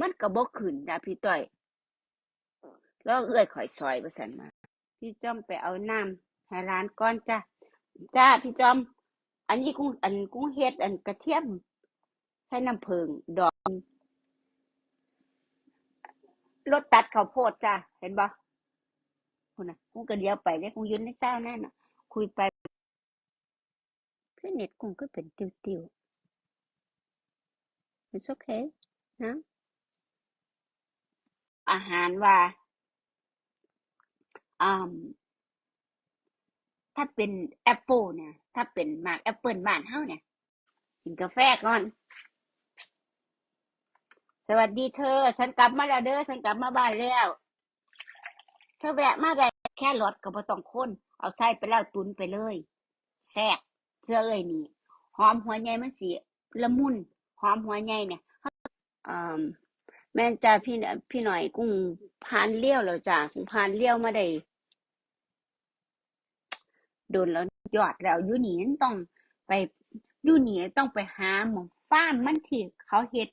มันก็บ่ขึ้นจ้ะพี่ต้อยแล้วเอื้อยข่อยซอยว่าซั่นมา พี่จอมไปเอาน้ำให้ร้านก่อนจ้ะจ้าพี่จอม อันนี้กุ้งอันกุ้งเฮ็ดอันกระเทียมใช้น้ำผึ้งดอกรถตัดข้าวโพดจ้ะเห็นบ่คุณนะกุ้งก็เดียวไปได้กุ้งยืนในเจ้านั่นน่ะ คุยไปคือนเน็ตกุ้งก็เป็นติวๆ It's okay นะ อาหารว่าอ่าถ้าเป็นแอปเปิลเนี่ย ถ้าเป็นมากแอปเปิลบ้านเฮาเนี่ย กินกาแฟก่อน สวัสดีเธอ ฉันกลับมาแล้วเด้อ ฉันกลับมาบ้านแล้ว เธอแวะมาได้แค่รถก็บ่ต้องคนเอาใส่ไปแล้วตุนไปเลย แซ่บเชื่อเอ้ยนี่ หอมหัวใหญ่มันสิละมุน หอมหัวใหญ่เนี่ยอ่า แม่นจ้าพี่พี่หน่อยกุ้งพานเลี้ยวแล้วจ้ากุ้งพานเลี้ยวมาได้โดนแล้วยอดแล้วยู่นี่ต้องไปยู่นี่ต้องไปหาหมองฟาร์มมันที่เขาเฮ็ด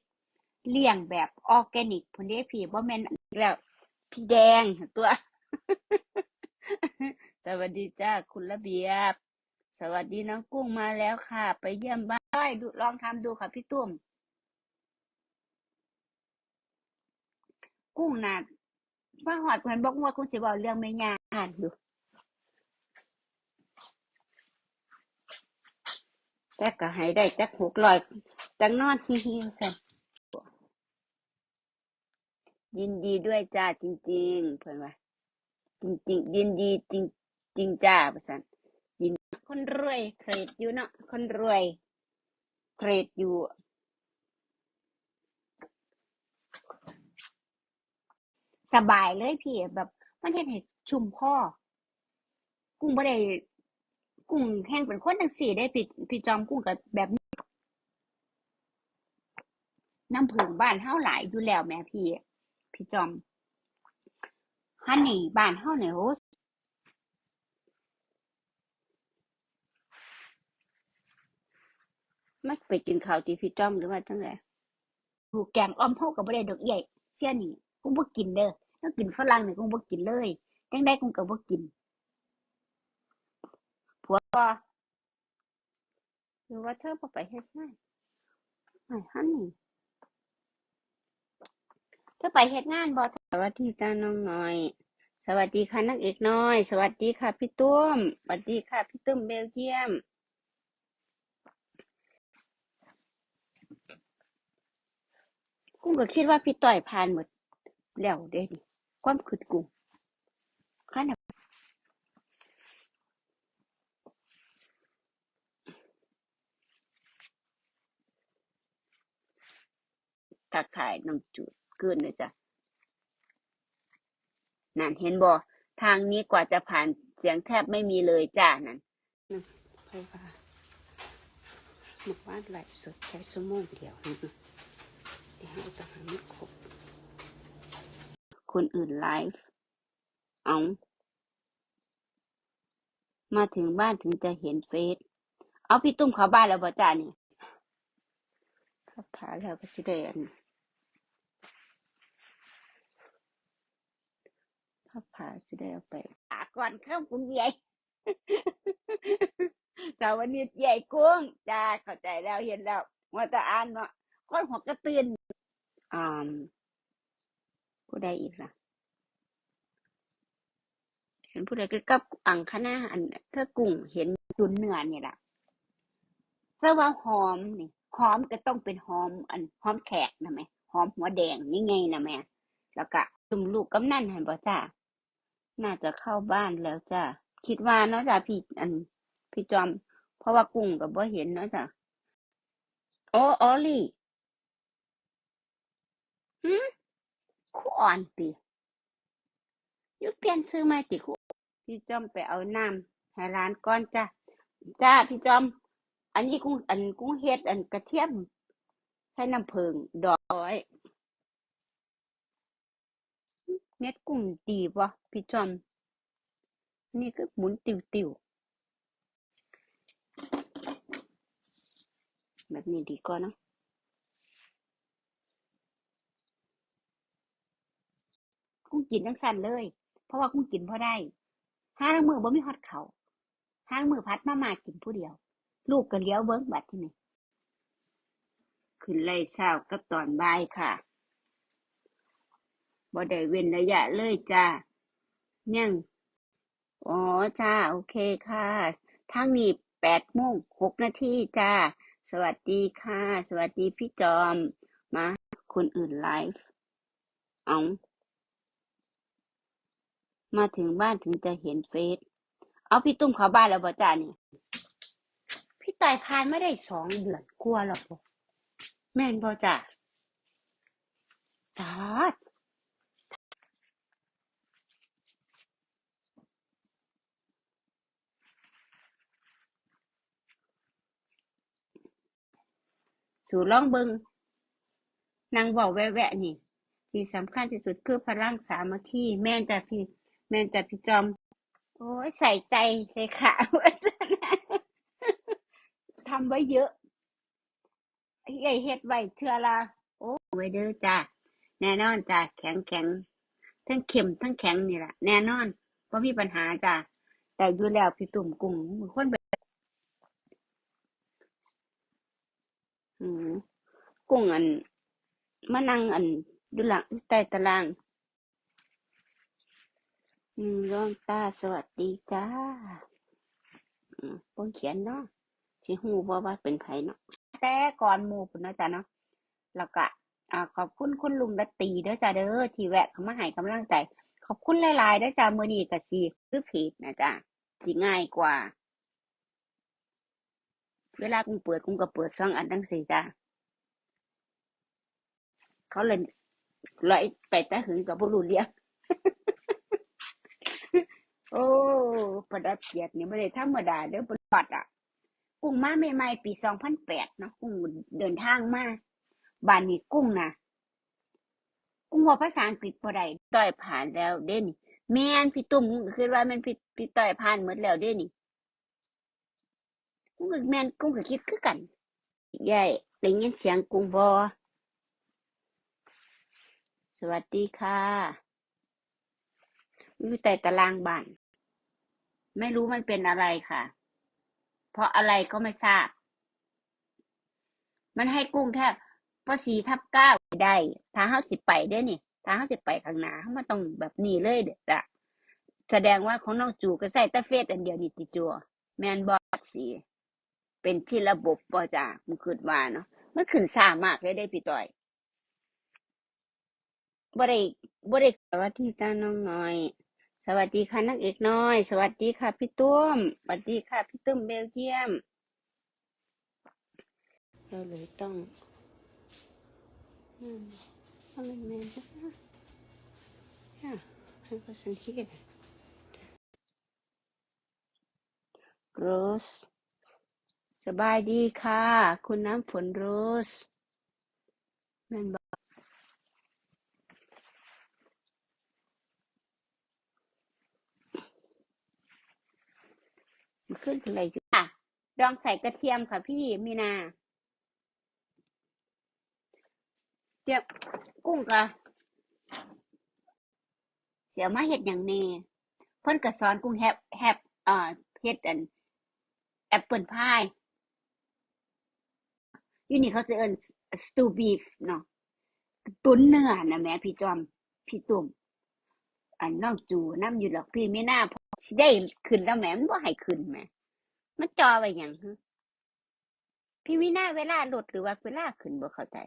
เลี้ยงแบบออร์แกนิกพุ่นเด้พี่บ่แม่นแล้วพี่แดงตัว สวัสดีจ้าคุณระเบียบ สวัสดีน้องกุ้งมาแล้วค่ะ ไปเยี่ยมบ้านดูลองทำดูค่ะพี่ตุ้ม กุ้งน่ะมาหอดเพิ่นบอกว่ากุ้งสิเว้าเรื่องแม่ย่าอ่านดูแต่ก็ให้ได้จัก600จักนอนฮิฮิสั่นยินดีด้วยจ้าจริง ๆ เพิ่อนว่าจริง ๆ ยินดีจริงจริงจ้าว่าซั่นยินคนรวยเทรดอยู่เนาะคนรวยเทรดอยู่ สบายเลยพี่แบบมันเฮ็ดให้ชุ่มคอกุ้งบ่ได้กุ้งแฮ่งเป็นคนจังซี้เด้พี่พี่จอมกุ้งก็แบบนี้น้ำผึ้งบ้านเฮาหลายอยู่แล้วแหมพี่พี่จอมฮันนี่บ้านเฮาเนี่ยโอ้มักไปกินข้าวที่พี่จอมหรือว่าจังไดถูกแกงอ่อมเฮาก็บ่ได้ดอกเอี้ยเสียนี่ กุ้งบ่กินเด้อถ้ากินฝรั่งนี่กุ้งบ่กินเลยจังใดกุ้งก็บ่กินผัวบ่หรือว่าเธอบ่ไปเฮ็ดงานไอ้ฮันนี่เธอไปเฮ็ดงานบ่สวัสดีจ้าน้องน้อย สวัสดีค่ะนางเอกน้อย สวัสดีค่ะพี่ตุ้มสวัสดีค่ะพี่ตุ้มเบลเยียมกุ้งก็คิดว่าพี่ต้อยผ่านหมด แล้วเด้นี่ความคิดกุ้งคันน่ะทักทายน้องจูดเกินเลยจ้ะนั่นเห็นบ่ทางนี้กว่าจะผ่านเสียงแทบไม่มีเลยจ้านั่นนะเพราะว่าหมู่านไลสดใช้ชั่วโมงเดียวนะเดี๋ยวเราต้องหาไม่ครบ คนอื่นไลฟ์เอามาถึงบ้านถึงจะเห็นเฟซ เอาพี่ตุ้มเข้าบ้านแล้วบ่จ้านี่ถ้าผ่าแล้วก็สิได้อันถ้าผ่าสิได้เอาไปผ่าก่อนเข้ากุ้งใหญ่สาววันนี้ใหญ่กุ้งจ้าเข้าใจแล้วเห็นแล้วว่าจะอ่านเนาะคนหัวกระตื่นอ่า ผู้ใดอีกล่ะเห็นผู้ใดก็กับอังคณาอันเธอกุ้งเห็นตุนเนื้อนี่ล่ะแต่ว่าหอมนี่หอมก็ต้องเป็นหอม อันหอมแขกนะแม่หอมหัวแดงนี่ไงนะแม่แล้วก็ตุ่มลูกกำนันเห็นบ่จ้าน่าจะเข้าบ้านแล้วจ้าคิดว่าเนาะจ้าพี่อันพี่จอม เพราะว่ากุ้งก็บ่เห็นเนาะจ้าโอ้ออลลี่หืม ครูอ่อนติยู่เปลี่ยนชื่อใหม่ติครูพี่จอมไปเอาน้ำให้ร้านก่อนจ้าจ้าพี่จอม อันนี้กุ้งอันกุ้งเฮ็ด อันกระเทียมใช้น้ำผึ้งดอกอ้อยเม็ดกุ้งดีบ่พี่จอม นี่ก็หมุนติวๆแบบนี้ดีกว่านะ กุ้งกินจังซั่นเลย เพราะว่ากุ้งกินบ่ได้ห้าลางมือบ่มีฮอดข้าห้าลางมือพัดมามากินผู้เดียว ลูกก็เลี้ยวเบิ่งบัดทีนี้ขึ้นไล่เช้ากับตอนบ่ายค่ะบ่ได้เว้นระยะเลยจ้ายังอ๋อจ้า โอเคค่ะทางนี้แปดโมงหกนาทีจ้า สวัสดีค่ะ สวัสดีพี่จอม มาคนอื่นไลฟ์เอา มาถึงบ้านถึงจะเห็นเฟซ เอาพี่ตุ้มเข้าบ้านแล้วบ่จ้านี่ พี่ต่ายพานไม่ได้สองเดือนกลัวหรอกบ่แม่นบ่จ้าตาดสู่ลองเบิงนางบอกแวะๆนี่ ที่สำคัญที่สุดคือพลังสามัคคีแม่นจ้ะพี่ แม่นจ้ะพี่จอม โอ้ยใส่ใจเลยค่ะว่าจะทำไว้เยอะไอ้เฮ็ดไว้เทื่อละโอ้ไว้เด้อจ้าแน่นอนจ้าแข็งแข็งทั้งเข็มทั้งแข็งนี่แหละแน่นอนเพราะมีปัญหาจ้าแต่อยู่แล้วพี่ตุ่มกุ้งมือคนแบบกุ้งอันมานั่งอันดูหลังใต้ตาราง อืมร้องตาสวัสดีจ้าอืมบ่เขียนเนาะสิฮู้บ่ว่าเป็นไผเนาะแต่ก่อนหมู่พุ่นเนาะจ้ะเนาะแล้วก็อ่าขอบคุณคุณลุงรัตตีเด้อจ้าเด้อที่แวะเข้ามาให้กำลังใจ ขอบคุณหลายๆเด้อจ้ามื้อนี้ก็สิคือเพจนะจ้าสิง่ายกว่า เวลากุ้งเปิดกุ้งก็เปิดสองอันจังซี่จ้าเขาเลยลอยไปแต่หึงก็บ่รู้เรื่อง โอ้ประดับเกียรตินี่ไม่ได้ธรรมดาเด้อประวัติอะกุ้งมาใหม่ๆปีสองพันแปดเนาะกุ้งเดินทางมาบ้านนี้กุ้งนะกุ้งว่าภาษาอังกฤษบ่ได้ต้อยผ่านแล้วเด้นี่แม่นพี่ตุ้มคือว่าม่นพี่พี่ต้อยผ่านหมดแล้วเด้นี่กุ้งก็แม่นกุ้งก็คิดคือกันยายได้ยินเสียงกุ้งบ่สวัสดีค่ะอยู่ใต้ตารางบ้าน ไม่รู้มันเป็นอะไรค่ะ เพราะอะไรก็ไม่ทราบ มันให้กุ้งแค่ปสี่ทับเก้าได้ถ้าเฮาสิไปเด้นี่ถ้าเฮาสิไปข้างหน้าเฮามันต้องแบบนี้เลยเด้อจ้ะแสดงว่าของน้องจูก็ใส่ต่เฟซอันเดียวนี่ติจัว แมนบ่สิเป็นที่ระบบบ่จ้ะมันคิดว่าเนาะมันขึ้นช้ามากเลยเด้พี่ต้อยบ่ได้บ่ได้สวัสดีจ้าน้องน้อย สวัสดีค่ะนักเอกน้อย สวัสดีค่ะพี่ตุ้มสวัสดีค่ะพี่ตุ้มเบลเยียม เราเลยต้องอะไรแม่จ้ะ Yeah, I wasn't here. Rose สบายดีค่ะ คุณน้ำฝนโรสแม่นบอกมัน ขึ้นอะไรอยู่ค่ะดองใส่กระเทียมค่ะพี่มีนาเดี๋ยวกุ้งกะเสียวมาเฮ็ดอย่างแน่เพิ่นก็สอนกุ้งแฮบแฮบเอ่อเฮ็ดอันแอปเปิลพายยูนี่เขาจะเอิ้นสตูบีฟเนาะตุ๋นเนื้อน่ะแม่พี่จอม พี่ตุ่มอันน้องจูน้ำอยู่หรอกพี่ไม่น่าพอ สิได้ขึ้นแล้วแหมมันบ่ให้ขึ้นแหมมันจอไว้หยังพี่วินาเวลาลดหรือว่าเวลาขึ้นบ่เข้าใจ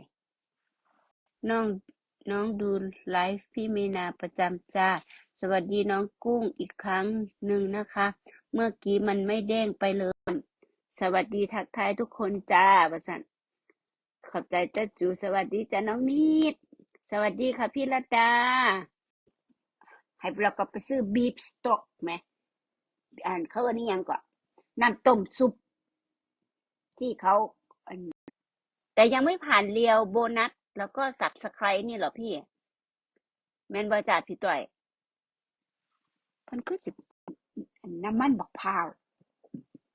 น้องน้องดูไลฟ์พี่มีนาประจำจ้า สวัสดีน้องกุ้งอีกครั้งหนึ่งนะคะ เมื่อกี้มันไม่เด้งไปเลย สวัสดีทักทายทุกคนจ้าประสันขอบใจจ้าจูสวัสดีจ้าน้องนิด สวัสดีค่ะพี่ระดา ให้เราก็ไปซื้อบีฟสต็อกไหม อ่านเขาอันนี้ยังก่อนน้ำต้มซุป ที่เขาแต่ยังไม่ผ่านเรียวโบนัส แล้วก็สับสไครนี่เหรอพี่ แมนบริจาคพี่ต่อยพิ่นคือสิอันน้ำมันบักพร้าว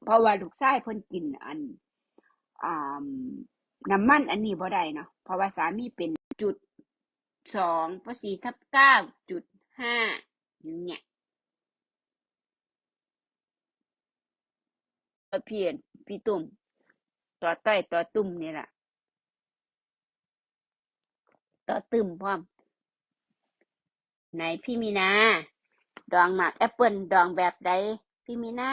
เพราะว่าลูกชายเพิ่นกินอันอน้ำมันอันนี้บ่ได้เนาะเพราะว่าสามีเป็นจุดสองปสี่ทับเก้าจุดห้าอย่างเงี้ย เอาพี่เอ็นพี่ตุ่มต่อต้ต่อตุ่มนี่แหละต่อตึมพร้อมไหนพี่มีนา ดองหมากแอปเปิลดองแบบใดพี่มีนา